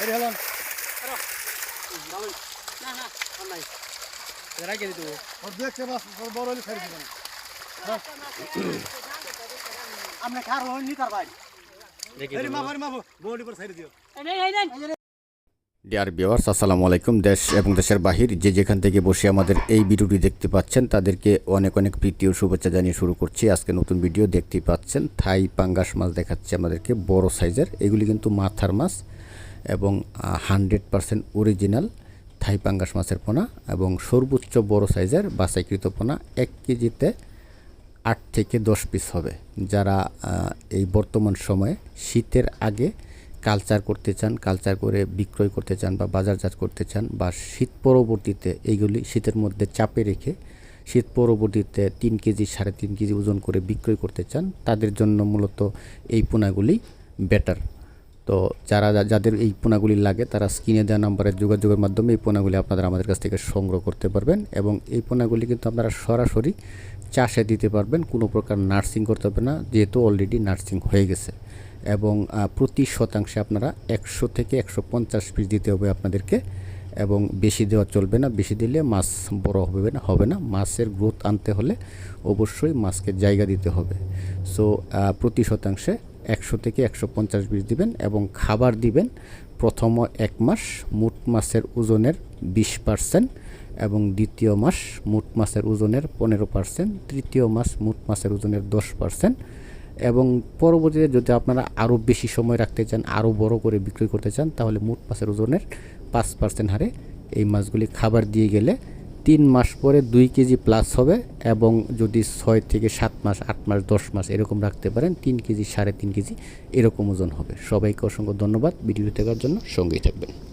আরে হলাম। না না নাই রাখে দিতে ওর দেখছে বাস ওর বড় হলে ছেড়ে দিবেন। আমরা খার হই নি তার ভাই? আরে মা আরে মা বডি পর ছেড়ে দিও। এই নেই এই নেই ডিয়ার ভিওয়ার্স আসসালামু আলাইকুম। দেশ এবং দেশের বাহির যে যেখান থেকে বসে আমাদের এই ভিডিওটি দেখতে পাচ্ছেন তাদেরকে অনেক অনেক প্রীতি ও শুভেচ্ছা জানিয়ে শুরু করছি। আজকে নতুন ভিডিও দেখতে পাচ্ছেন। থাই পাঙ্গাস মাছ দেখাচ্ছে আমাদেরকে বড় সাইজের। এগুলি কিন্তু মাথার মাছ। এবং হানড্রেড পারসেন্ট অরিজিনাল থাই পাঙ্গাস মাছের পোনা এবং সর্বোচ্চ বড় সাইজের বাছাইকৃত পোনা এক কেজিতে আট থেকে দশ পিস হবে। যারা এই বর্তমান সময়ে শীতের আগে কালচার করতে চান, কালচার করে বিক্রয় করতে চান বা বাজারজাত করতে চান বা শীত পরবর্তীতে এইগুলি শীতের মধ্যে চাপে রেখে শীত পরবর্তীতে তিন কেজি, সাড়ে তিন কেজি ওজন করে বিক্রয় করতে চান, তাদের জন্য মূলত এই পোনাগুলি বেটার। তো যারা যাদের এই পোনাগুলি লাগে, তারা স্ক্রিনে দেওয়া নাম্বারে যোগাযোগের মাধ্যমে এই পোনাগুলি আপনারা আমাদের কাছ থেকে সংগ্রহ করতে পারবেন এবং এই পোনাগুলি কিন্তু আপনারা সরাসরি চাষে দিতে পারবেন। কোনো প্রকার নার্সিং করতে হবে না, যেহেতু অলরেডি নার্সিং হয়ে গেছে এবং প্রতি শতাংশে আপনারা একশো থেকে একশো পঞ্চাশ পিস দিতে হবে আপনাদেরকে এবং বেশি দেওয়া চলবে না। বেশি দিলে মাছ বড় হবে না হবে না। মাছের গ্রোথ আনতে হলে অবশ্যই মাছকে জায়গা দিতে হবে। সো প্রতি শতাংশে একশো থেকে একশো পঞ্চাশ পিস দিবেন এবং খাবার দিবেন প্রথম এক মাস, মোট মাছের ওজনের বিশ পার্সেন্ট এবং দ্বিতীয় মাস, মোট মাছের ওজনের পনেরো পার্সেন্ট, তৃতীয় মাস, মোট মাছের ওজনের দশ পার্সেন্ট এবং পরবর্তীতে যদি আপনারা আরও বেশি সময় রাখতে চান, আরও বড় করে বিক্রি করতে চান, তাহলে মোট মাছের ওজনের পাঁচ পার্সেন্ট হারে এই মাছগুলি খাবার দিয়ে গেলে তিন মাস পরে দুই কেজি প্লাস হবে এবং যদি ছয় থেকে সাত মাস, আট মাস, দশ মাস এরকম রাখতে পারেন, তিন কেজি, সাড়ে তিন কেজি এরকম ওজন হবে। সবাইকে অসংখ্য ধন্যবাদ। ভিডিও দেখার জন্য সঙ্গেই থাকবেন।